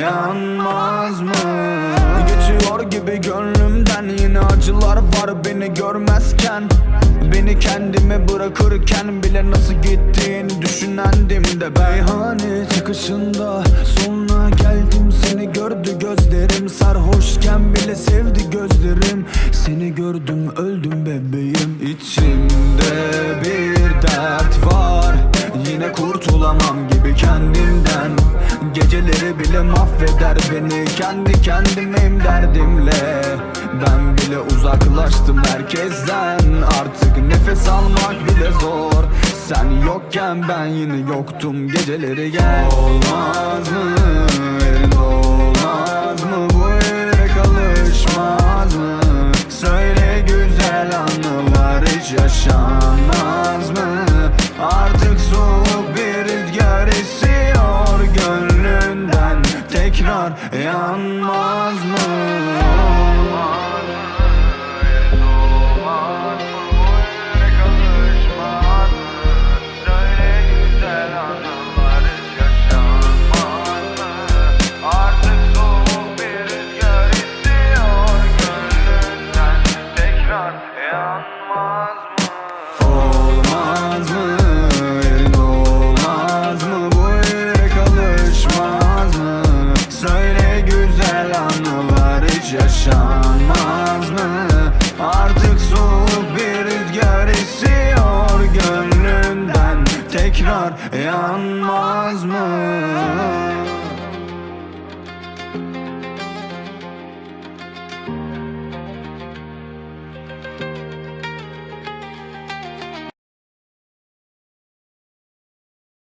yanmaz mı? Geçiyor gibi gönlümden. Yine acılar var beni görmezken. Beni kendime bırakırken bile nasıl gittiğini düşünendim de. Beyhane çıkışında sonra geldim. Seni gördü gözlerim. Sarhoşken bile sevdi gözlerim. Seni gördüm öldüm bebeğim. İçimde bir dert var. Yine kurtulamam bile mahveder beni. Kendi kendimeyim derdimle. Ben bile uzaklaştım herkesten. Artık nefes almak bile zor. Sen yokken ben yine yoktum Geceleri. Gel. Olmaz mı? Yanmaz yaşanmaz mı? Artık soğuk bir rüzgar esiyor gönlünden Tekrar yanmaz mı?